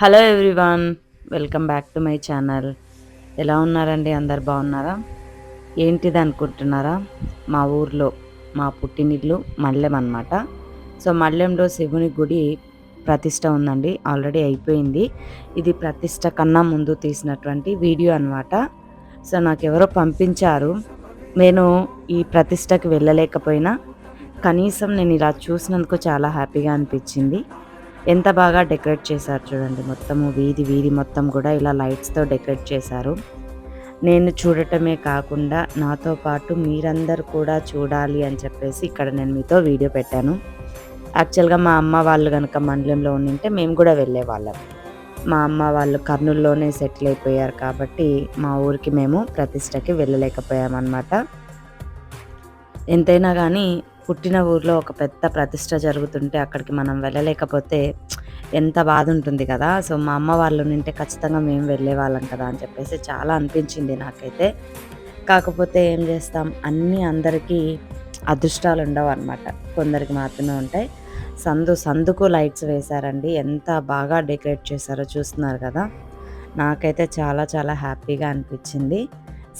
Hello everyone welcome back to my channel. ఎలా ఉన్నారండి? అందరు బాగున్నారా? ఏంటిది అనుకుంటున్నారా? మా ఊర్లో మా పుట్టినిల్లు మల్లెం అనమాట సో మల్లెంలో శివుని గుడి ప్రతిష్ట ఉందండి. ఆల్రెడీ అయిపోయింది. ఇది ప్రతిష్ట కన్నా ముందు తీసినటువంటి వీడియో అనమాట సో నాకు ఎవరో పంపించారు. నేను ఈ ప్రతిష్టకి వెళ్ళలేకపోయినా కనీసం నేను ఇలా చూసినందుకు చాలా హ్యాపీగా అనిపించింది. ఎంత బాగా డెకరేట్ చేశారు చూడండి. మొత్తము వీధి వీధి మొత్తం కూడా ఇలా లైట్స్తో డెకరేట్ చేశారు. నేను చూడటమే కాకుండా నాతో పాటు మీరందరూ కూడా చూడాలి అని చెప్పేసి ఇక్కడ నేను మీతో వీడియో పెట్టాను. యాక్చువల్గా మా అమ్మ వాళ్ళు కనుక మండలంలో ఉండింటే మేము కూడా వెళ్ళేవాళ్ళం మా అమ్మ వాళ్ళు కర్నూలులోనే సెటిల్ అయిపోయారు కాబట్టి మా ఊరికి మేము ప్రతిష్టకి వెళ్ళలేకపోయామన్నమాట. ఎంతైనా కానీ పుట్టిన ఊర్లో ఒక పెద్ద ప్రతిష్ట జరుగుతుంటే అక్కడికి మనం వెళ్ళలేకపోతే ఎంత బాధ ఉంటుంది కదా? సో మా అమ్మ వాళ్ళు ఉంటే ఖచ్చితంగా మేము వెళ్ళే వాళ్ళం కదా అని చెప్పేసి చాలా అనిపించింది నాకైతే. కాకపోతే ఏం చేస్తాం? అన్నీ అందరికీ అదృష్టాలు ఉండవు అనమాట కొందరికి మాత్రమే ఉంటాయి. సందు సందుకు లైట్స్ వేశారండి. ఎంత బాగా డెకరేట్ చేశారో చూస్తున్నారు కదా? నాకైతే చాలా చాలా హ్యాపీగా అనిపించింది.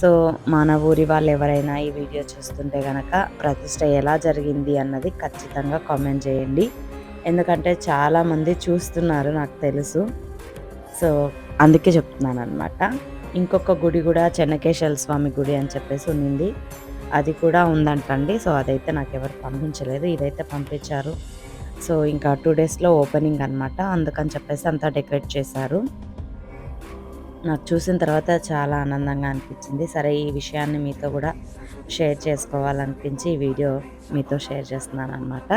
సో మన ఊరి వాళ్ళు ఎవరైనా ఈ వీడియో చూస్తుంటే కనుక ప్రతిష్ట ఎలా జరిగింది అన్నది ఖచ్చితంగా కామెంట్ చేయండి. ఎందుకంటే చాలామంది చూస్తున్నారు నాకు తెలుసు. సో అందుకే చెప్తున్నాను అనమాట ఇంకొక గుడి కూడా చెన్నకేశ్వర స్వామి గుడి అని చెప్పేసి ఉన్నింది. అది కూడా ఉందంటండి. సో అదైతే నాకు ఎవరు పంపించలేదు. ఇదైతే పంపించారు. సో ఇంకా టూ డేస్లో ఓపెనింగ్ అనమాట అందుకని చెప్పేసి అంతా డెకరేట్ చేశారు. నాకు చూసిన తర్వాత చాలా ఆనందంగా అనిపించింది. సరే ఈ విషయాన్ని మీతో కూడా షేర్ చేసుకోవాలనిపించి ఈ వీడియో మీతో షేర్ చేస్తున్నాను అనమాట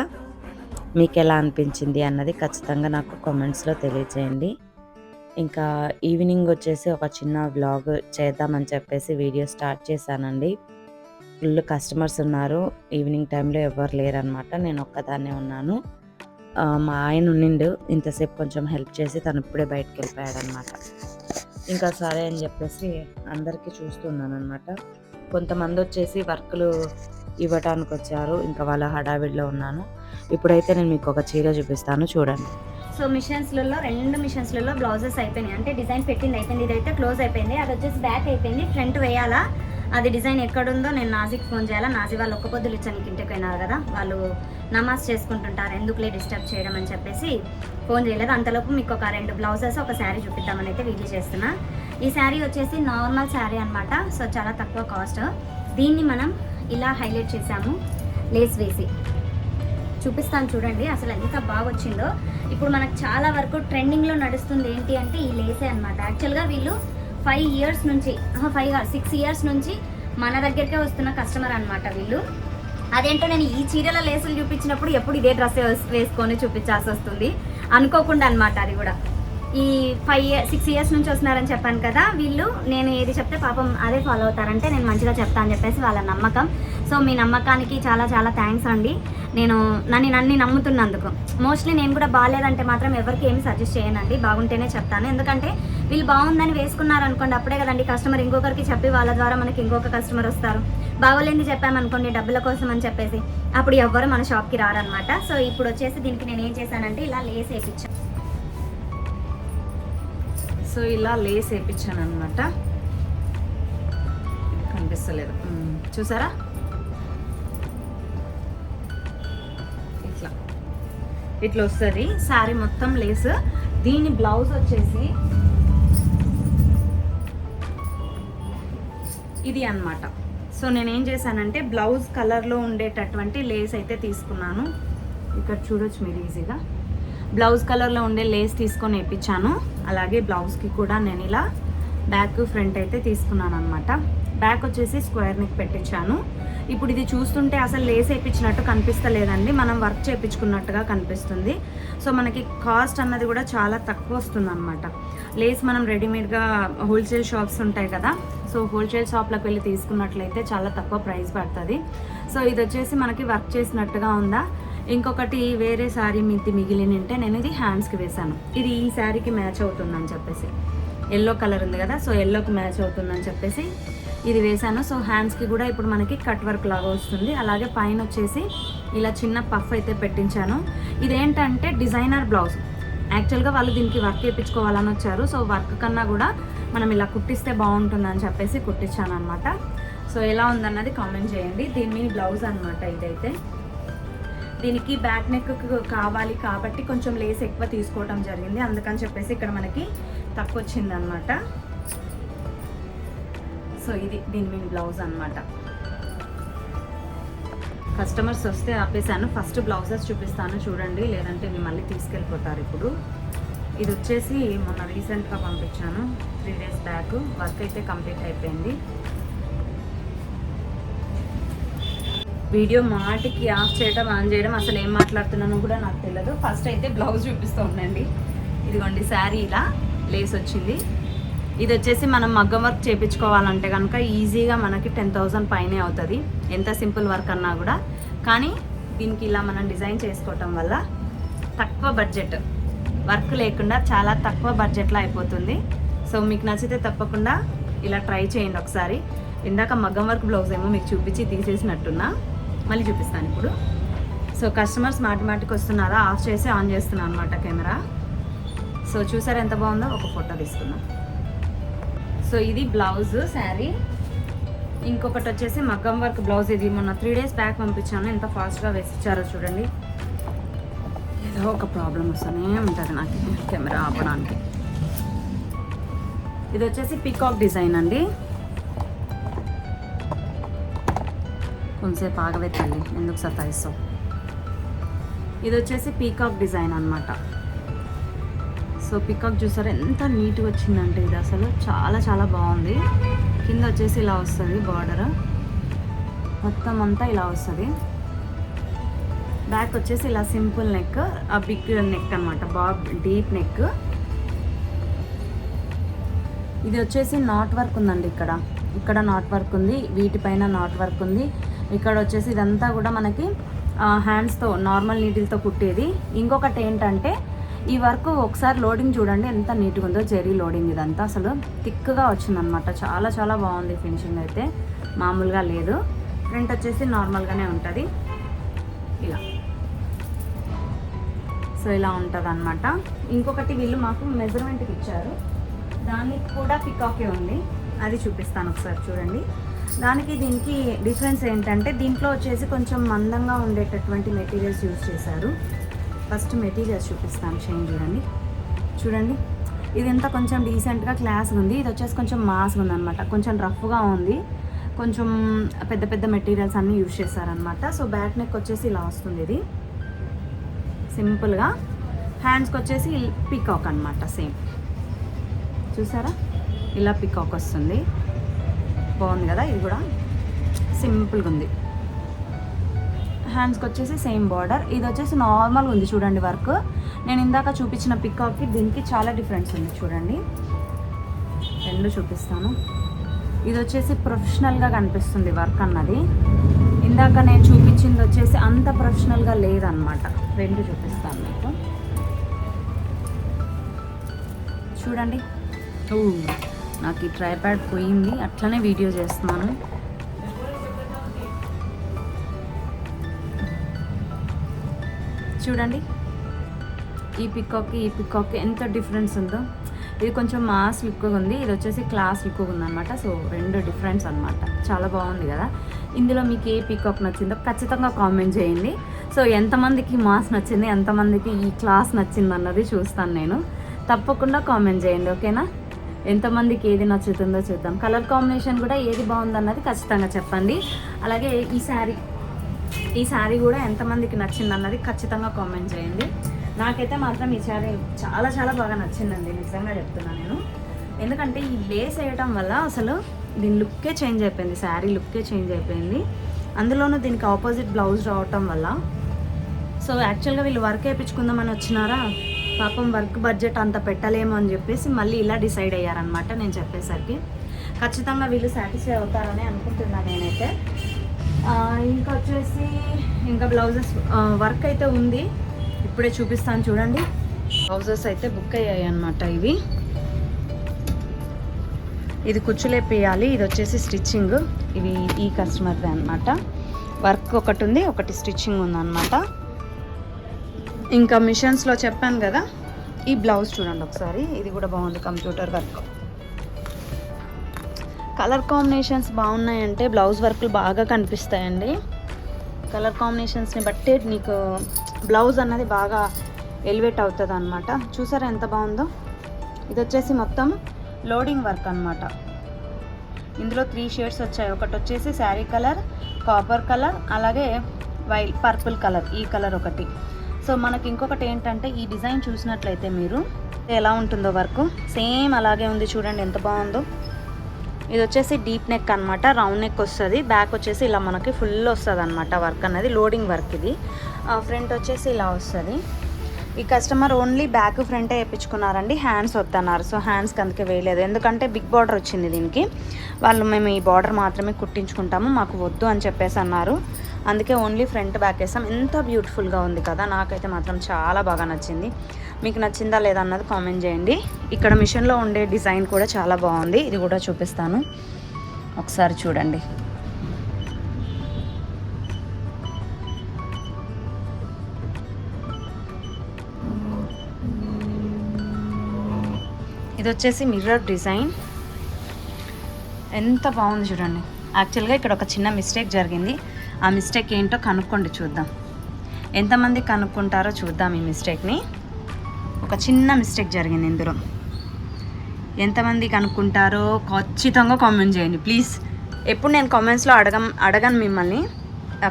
మీకు ఎలా అనిపించింది అన్నది ఖచ్చితంగా నాకు కామెంట్స్లో తెలియజేయండి ఇంకా ఈవినింగ్ వచ్చేసి ఒక చిన్న వ్లాగ్ చేద్దామని చెప్పేసి వీడియో స్టార్ట్ చేశానండి. ఫుల్ కస్టమర్స్ ఉన్నారు. ఈవినింగ్ టైంలో ఎవరు లేరనమాట నేను ఒక్కదాన్నే ఉన్నాను. మా ఆయన ఉండిండు. ఇంతసేపు కొంచెం హెల్ప్ చేసి తను ఇప్పుడే బయటకు వెళ్ళిపోయాడనమాట ఇంకా సరే అని చెప్పేసి అందరికీ చూస్తున్నాను అనమాట కొంతమంది వచ్చేసి వర్క్లు ఇవ్వటానికి వచ్చారు ఇంకా వాళ్ళ హడావిడిలో ఉన్నాను. ఇప్పుడైతే నేను మీకు ఒక చీర చూపిస్తాను. చూడండి. సో మిషన్స్లలో రెండు మిషన్స్లలో బ్లౌజెస్ అయిపోయినాయి. అంటే డిజైన్ పెట్టింది అయిపోయింది. ఇదైతే క్లోజ్ అయిపోయింది. అది వచ్చేసి బ్యాక్ అయిపోయింది. ఫ్రంట్ వేయాలా? అది డిజైన్ ఎక్కడుందో నేను నాసిక్ ఫోన్ చేయాలా? నాజీ వాళ్ళు ఒక్క పొద్దులు ఇచ్చానికి ఇంటికి పోయినారు కదా వాళ్ళు నమాజ్ చేసుకుంటుంటారు ఎందుకులే డిస్టర్బ్ చేయడం అని చెప్పేసి ఫోన్ చేయలేదు. అంతలోపు మీకు ఒక రెండు బ్లౌజెస్ ఒక శారీ చూపిద్దామని అయితే వీడియో చేస్తున్నా. ఈ శారీ వచ్చేసి నార్మల్ శారీ అనమాట సో చాలా తక్కువ కాస్ట్ దీన్ని మనం ఇలా హైలైట్ చేసాము లేస్ వేసి. చూపిస్తాను చూడండి అసలు ఎంత బాగా వచ్చిందో. ఇప్పుడు మనకు చాలా వరకు ట్రెండింగ్లో నడుస్తుంది ఏంటి అంటే ఈ లేసే అనమాట యాక్చువల్గా వీళ్ళు ఫైవ్ ఇయర్స్ నుంచి ఫైవ్ సిక్స్ ఇయర్స్ నుంచి మన దగ్గరికే వస్తున్న కస్టమర్ అనమాట వీళ్ళు. అదేంటో నేను ఈ చీరల లేసులు చూపించినప్పుడు ఎప్పుడు ఇదే డ్రెస్ వేసుకొని చూపించాల్సి వస్తుంది అనుకోకుండా అనమాట అది కూడా. ఈ ఫైవ్ ఇయర్ సిక్స్ ఇయర్స్ నుంచి వస్తున్నారని చెప్పాను కదా వీళ్ళు నేను ఏది చెప్తే పాపం అదే ఫాలో అవుతారంటే నేను మంచిగా చెప్తాను అని చెప్పేసి వాళ్ళ నమ్మకం. సో మీ నమ్మకానికి చాలా చాలా థ్యాంక్స్ అండి. నేను నన్ను నన్ను నమ్ముతున్నందుకు. మోస్ట్లీ నేను కూడా బాగాలేదంటే మాత్రం ఎవరికి ఏమి సజెస్ట్ చేయనండి. బాగుంటేనే చెప్తాను. ఎందుకంటే వీళ్ళు బాగుందని వేసుకున్నారు అనుకోండి అప్పుడే కదండి కస్టమర్ ఇంకొకరికి చెప్పి వాళ్ళ ద్వారా మనకి ఇంకొక కస్టమర్ వస్తారు. బాగోలేంది చెప్పామనుకోండి డబ్బుల కోసం అని చెప్పేసి. అప్పుడు ఎవ్వరు మన షాప్కి రారనమాట సో ఇప్పుడు వచ్చేసి దీనికి నేను ఏం చేశానంటే ఇలా లేస్ వేయించాను సో ఇలా లేస్ వేయించాను అనమాట కనిపిస్తలేదు చూసారా? ఇట్లా. ఇట్లా వస్తుంది. శారీ మొత్తం లేస్. దీని బ్లౌజ్ వచ్చేసి ఇది అన్నమాట. సో నేను ఏం చేశానంటే బ్లౌజ్ కలర్లో ఉండేటటువంటి లేస్ అయితే తీసుకున్నాను. ఇక్కడ చూడొచ్చు మీరు ఈజీగా. బ్లౌజ్ కలర్లో ఉండే లేస్ తీసుకొని వేయించాను. అలాగే బ్లౌజ్కి కూడా నేను ఇలా బ్యాక్ ఫ్రంట్ అయితే తీసుకున్నాను అనమాట బ్యాక్ వచ్చేసి స్క్వేర్ నెక్ పెట్టించాను ఇప్పుడు ఇది చూస్తుంటే అసలు లేస్ వేయించినట్టు కనిపిస్తలేదండి. మనం వర్క్ చేయించుకున్నట్టుగా కనిపిస్తుంది. సో మనకి కాస్ట్ అన్నది కూడా చాలా తక్కువ వస్తుంది అనమాట లేస్ మనం రెడీమేడ్గా హోల్సేల్ షాప్స్ ఉంటాయి కదా సో హోల్సేల్ షాప్లకు వెళ్ళి తీసుకున్నట్లయితే చాలా తక్కువ ప్రైస్ పడుతుంది. సో ఇది వచ్చేసి మనకి వర్క్ చేసినట్టుగా ఉందా? ఇంకొకటి వేరే శారీ మితి మిగిలిన ఉంటే నేను ఇది హ్యాండ్స్కి వేశాను. ఇది ఈ శారీకి మ్యాచ్ అవుతుందని చెప్పేసి. ఎల్లో కలర్ ఉంది కదా సో ఎల్లోకి మ్యాచ్ అవుతుందని చెప్పేసి ఇది వేశాను. సో హ్యాండ్స్కి కూడా ఇప్పుడు మనకి కట్ వర్క్ లాగా వస్తుంది. అలాగే పైన వచ్చేసి ఇలా చిన్న పఫ్ అయితే పెట్టించాను. ఇదేంటంటే డిజైనర్ బ్లౌజ్ యాక్చువల్గా వాళ్ళు దీనికి వర్క్ వేయించుకోవాలని వచ్చారు. సో వర్క్ కన్నా కూడా మనం ఇలా కుట్టిస్తే బాగుంటుందని చెప్పేసి కుట్టించాను అనమాట సో ఎలా ఉందన్నది కామెంట్ చేయండి. దీని మీ బ్లౌజ్ అనమాట ఇదైతే. దీనికి బ్యాక్ నెక్ కావాలి కాబట్టి కొంచెం లేస్ ఎక్కువ తీసుకోవటం జరిగింది. అందుకని చెప్పేసి ఇక్కడ మనకి తక్కువ వచ్చింది అనమాట సో ఇది దీని మీ బ్లౌజ్ అనమాట కస్టమర్స్ వస్తే ఆపేసాను ఫస్ట్ బ్లౌజెస్ చూపిస్తాను చూడండి. లేదంటే ఇవి మళ్ళీ తీసుకెళ్ళిపోతారు ఇప్పుడు. ఇది వచ్చేసి మొన్న రీసెంట్గా పంపించాను. త్రీ డేస్ బ్యాక్ వర్క్ అయితే కంప్లీట్ అయిపోయింది. వీడియో మాటికి ఆఫ్ చేయడం ఆన్ చేయడం అసలు ఏం మాట్లాడుతున్నానో కూడా నాకు తెలియదు ఫస్ట్ అయితే బ్లౌజ్ చూపిస్తూ ఉండండి. ఇదిగోండి శారీ ఇలా లేస్ వచ్చింది. ఇది వచ్చేసి మనం మగ్గం వర్క్ చేయించుకోవాలంటే కనుక ఈజీగా మనకి టెన్ థౌజండ్ పైనే అవుతుంది. ఎంత సింపుల్ వర్క్ అన్నా కూడా. కానీ దీనికి ఇలా మనం డిజైన్ చేసుకోవటం వల్ల తక్కువ బడ్జెట్ వర్క్ లేకుండా చాలా తక్కువ బడ్జెట్లో అయిపోతుంది. సో మీకు నచ్చితే తప్పకుండా ఇలా ట్రై చేయండి ఒకసారి. ఇందాక మగ్గం వర్క్ బ్లౌజ్ ఏమో మీకు చూపించి తీసేసినట్టున్నా. మళ్ళీ చూపిస్తాను ఇప్పుడు. సో కస్టమర్స్ మాటి మాటికి వస్తున్నారా? ఆఫ్ చేసి ఆన్ చేస్తున్నాను అనమాట కెమెరా. సో చూసారా ఎంత బాగుందో? ఒక ఫోటో తీసుకుందాం. సో ఇది బ్లౌజ్ శారీ ఇంకొకటి వచ్చేసి మగ్గం వర్క్ బ్లౌజ్ ఇది. మొన్న త్రీ డేస్ బ్యాక్ పంపించాను. ఎంత ఫాస్ట్గా వేసిచ్చారో చూడండి. ఏదో ఒక ప్రాబ్లం వస్తూనే ఉంటుంది నాకు కెమెరా ఆపడానికి. ఇది వచ్చేసి పీకాక్ డిజైన్ అండి. కొంచెంసేపు ఆగవే తల్లి ఎందుకు సతాయిస్తావు? ఇది వచ్చేసి పీకాక్ డిజైన్ అనమాట సో పికాక్ చూసారు ఎంత నీట్గా వచ్చిందంటే ఇది అసలు చాలా చాలా బాగుంది. కింద వచ్చేసి ఇలా వస్తుంది బార్డర్. మొత్తం అంతా ఇలా వస్తుంది. బ్యాక్ వచ్చేసి ఇలా సింపుల్ నెక్ ఆ బిగ్ నెక్ అనమాట బాబ్ డీప్ నెక్. ఇది వచ్చేసి నాట్ వర్క్ ఉందండి ఇక్కడ. ఇక్కడ నాట్ వర్క్ ఉంది వీటిపైన నాట్ వర్క్ ఉంది. ఇక్కడ వచ్చేసి ఇదంతా కూడా మనకి హ్యాండ్స్తో నార్మల్ నీటిలతో కుట్టేది. ఇంకొకటి ఏంటంటే ఈ వర్క్ ఒకసారి లోడింగ్ చూడండి ఎంత నీట్గా ఉందో జెరీ లోడింగ్ ఇదంతా. అసలు థిక్గా వచ్చిందనమాట చాలా చాలా బాగుంది ఫినిషింగ్ అయితే. మామూలుగా లేదు. ప్రింట్ వచ్చేసి నార్మల్గానే ఉంటుంది. ఇలా. సో ఇలా ఉంటుంది అనమాట ఇంకొకటి వీళ్ళు మాకు మెజర్మెంట్కి ఇచ్చారు. దానికి కూడా పికాకే ఉంది. అది చూపిస్తాను ఒకసారి చూడండి. దానికి దీనికి డిఫరెన్స్ ఏంటంటే దీంట్లో వచ్చేసి కొంచెం మందంగా ఉండేటటువంటి మెటీరియల్స్ యూజ్ చేశారు. ఫస్ట్ మెటీరియల్స్ చూపిస్తాను. చేంజ్ చూడండి. చూడండి. ఇది ఎంత కొంచెం డీసెంట్గా క్లాస్గా ఉంది. ఇది వచ్చేసి కొంచెం మాస్గా ఉందన్నమాట. కొంచెం రఫ్గా ఉంది. కొంచెం పెద్ద పెద్ద మెటీరియల్స్ అన్నీ యూజ్ చేశారనమాట సో బ్యాక్ నెక్ వచ్చేసి ఇలా వస్తుంది ఇది. సింపుల్గా హ్యాండ్స్కి వచ్చేసి పికాక్ అనమాట సేమ్ చూసారా? ఇలా పికాక్ వస్తుంది. బాగుంది కదా ఇది కూడా సింపుల్గా ఉంది. హ్యాండ్స్కి వచ్చేసి సేమ్ బార్డర్ ఇది వచ్చేసి నార్మల్గా ఉంది చూడండి వర్క్ నేను ఇందాక చూపించిన పికాక్కి దీనికి చాలా డిఫరెన్స్ ఉంది చూడండి. రెండు చూపిస్తాను. ఇది వచ్చేసి ప్రొఫెషనల్గా కనిపిస్తుంది వర్క్ అన్నది. ఇందాక నేను చూపించింది వచ్చేసి అంత ప్రొఫెషనల్గా లేదనమాట రెండు చూపిస్తాను మీకు. చూడండి. Oh. నాకు ఈ ట్రైప్యాడ్ పోయింది. అట్లనే వీడియో చేస్తున్నాను. చూడండి. ఈ పికాక్కి ఈ పికాక్కి ఎంత డిఫరెన్స్ ఉందో. ఇది కొంచెం మాస్ లుక్గా ఉంది. ఇది వచ్చేసి క్లాస్ లుక్గా ఉందన్నమాట. సో రెండు డిఫరెన్స్ అన్నమాట. చాలా బాగుంది కదా. ఇందులో మీకు ఏ పికాక్ నచ్చిందో ఖచ్చితంగా కామెంట్ చేయండి. సో ఎంతమందికి మాస్ నచ్చింది ఎంతమందికి ఈ క్లాస్ నచ్చింది అన్నది చూస్తాను నేను. తప్పకుండా కామెంట్ చేయండి ఓకేనా? ఎంతమందికి ఏది నచ్చుతుందో చూద్దాం. కలర్ కాంబినేషన్ కూడా ఏది బాగుందన్నది ఖచ్చితంగా చెప్పండి. అలాగే ఈ శారీ ఈ శారీ కూడా ఎంతమందికి నచ్చింది అన్నది ఖచ్చితంగా కామెంట్ చేయండి. నాకైతే మాత్రం ఈ శారీ చాలా చాలా బాగా నచ్చిందండి. నిజంగా చెప్తున్నాను నేను. ఎందుకంటే ఈ లేస్ వేయటం వల్ల అసలు దీని లుక్కే చేంజ్ అయిపోయింది. శారీ లుక్కే చేంజ్ అయిపోయింది. అందులోనూ దీనికి ఆపోజిట్ బ్లౌజ్ రావటం వల్ల. సో యాక్చువల్గా వీళ్ళు వర్క్ వేయించుకుందామని వచ్చినారా? పాపం వర్క్ బడ్జెట్ అంత పెట్టలేము అని చెప్పేసి మళ్ళీ ఇలా డిసైడ్ అయ్యారనమాట నేను చెప్పేసరికి. ఖచ్చితంగా వీళ్ళు సాటిస్ఫై అవుతారని అనుకుంటున్నాను నేనైతే. ఇంకా వచ్చేసి ఇంకా బ్లౌజెస్ వర్క్ అయితే ఉంది. ఇప్పుడే చూపిస్తాను చూడండి. బ్లౌజెస్ అయితే బుక్ అయ్యాయి అనమాట ఇవి. ఇది కుచ్చులేపేయాలి ఇది వచ్చేసి స్టిచ్చింగ్. ఇవి ఈ కస్టమర్ది అనమాట వర్క్ ఒకటి ఉంది ఒకటి స్టిచ్చింగ్ ఉందన్నమాట. ఇంకా మిషన్స్లో చెప్పాను కదా ఈ బ్లౌజ్ చూడండి ఒకసారి. ఇది కూడా బాగుంది కంప్యూటర్ వర్క్. కలర్ కాంబినేషన్స్ బాగున్నాయంటే బ్లౌజ్ వర్క్లు బాగా కనిపిస్తాయండి. కలర్ కాంబినేషన్స్ని బట్టి నీకు బ్లౌజ్ అన్నది బాగా ఎలివేట్ అవుతుంది అనమాట చూసారా ఎంత బాగుందో? ఇది వచ్చేసి మొత్తం లోడింగ్ వర్క్ అన్నమాట. ఇందులో త్రీ షేడ్స్ వచ్చాయి. ఒకటి వచ్చేసి శారీ కలర్ కాపర్ కలర్ అలాగే వై పర్పుల్ కలర్ ఈ కలర్ ఒకటి. సో మనకి ఇంకొకటి ఏంటంటే ఈ డిజైన్ చూసినట్లయితే మీరు ఎలా ఉంటుందో వర్క్. సేమ్ అలాగే ఉంది చూడండి ఎంత బాగుందో. ఇది వచ్చేసి డీప్ నెక్ అనమాట రౌండ్ నెక్ వస్తుంది. బ్యాక్ వచ్చేసి ఇలా మనకి ఫుల్ వస్తుంది అనమాట వర్క్ అనేది లోడింగ్ వర్క్ ఇది. ఫ్రంట్ వచ్చేసి ఇలా వస్తుంది. ఈ కస్టమర్ ఓన్లీ బ్యాక్ ఫ్రంటే వేయించుకున్నారండి హ్యాండ్స్ వద్దన్నారు. సో హ్యాండ్స్కి అందుకే వేయలేదు. ఎందుకంటే బిగ్ బార్డర్ వచ్చింది దీనికి. వాళ్ళు మేము ఈ బార్డర్ మాత్రమే కుట్టించుకుంటాము మాకు వద్దు అని చెప్పేసి అన్నారు. అందుకే ఓన్లీ ఫ్రంట్ బ్యాక్ వేసాం. ఎంత బ్యూటిఫుల్గా ఉంది కదా నాకైతే మాత్రం చాలా బాగా నచ్చింది. మీకు నచ్చిందా లేదా అన్నది కామెంట్ చేయండి. ఇక్కడ మిషన్లో ఉండే డిజైన్ కూడా చాలా బాగుంది. ఇది కూడా చూపిస్తాను. ఒకసారి చూడండి. ఇది వచ్చేసి మిర్రర్ డిజైన్ ఎంత బాగుంది చూడండి. యాక్చువల్గా ఇక్కడ ఒక చిన్న మిస్టేక్ జరిగింది. ఆ మిస్టేక్ ఏంటో కనుక్కోండి చూద్దాం. ఎంతమంది కనుక్కుంటారో చూద్దాం ఈ మిస్టేక్ని. ఒక చిన్న మిస్టేక్ జరిగింది ఇందులో. ఎంతమంది కనుక్కుంటారో ఖచ్చితంగా కామెంట్ చేయండి ప్లీజ్. ఎప్పుడు నేను కామెంట్స్లో అడగం అడగను మిమ్మల్ని.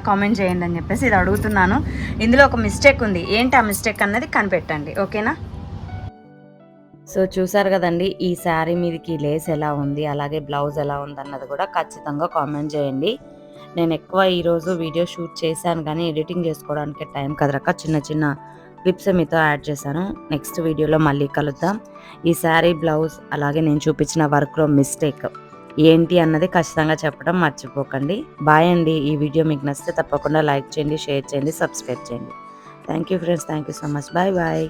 కామెంట్ చేయండి అని చెప్పేసి ఇది అడుగుతున్నాను. ఇందులో ఒక మిస్టేక్ ఉంది. ఏంటి ఆ మిస్టేక్ అన్నది కనిపెట్టండి ఓకేనా? సో చూసారు కదండి ఈ శారీ మీదకి లేస్ ఎలా ఉంది అలాగే బ్లౌజ్ ఎలా ఉంది అన్నది కూడా ఖచ్చితంగా కామెంట్ చేయండి. నేను ఎక్కువ ఈరోజు వీడియో షూట్ చేశాను కానీ ఎడిటింగ్ చేసుకోవడానికి టైం కదరక చిన్న చిన్న క్లిప్స్ మీతో యాడ్ చేశాను. నెక్స్ట్ వీడియోలో మళ్ళీ కలుద్దాం. ఈ శారీ బ్లౌజ్ అలాగే నేను చూపించిన వర్క్లో మిస్టేక్ ఏంటి అన్నది ఖచ్చితంగా చెప్పడం మర్చిపోకండి. బాయ్ అండి. ఈ వీడియో మీకు నచ్చితే తప్పకుండా లైక్ చేయండి షేర్ చేయండి సబ్స్క్రైబ్ చేయండి. Thank you friends. Thank you so much. Bye bye.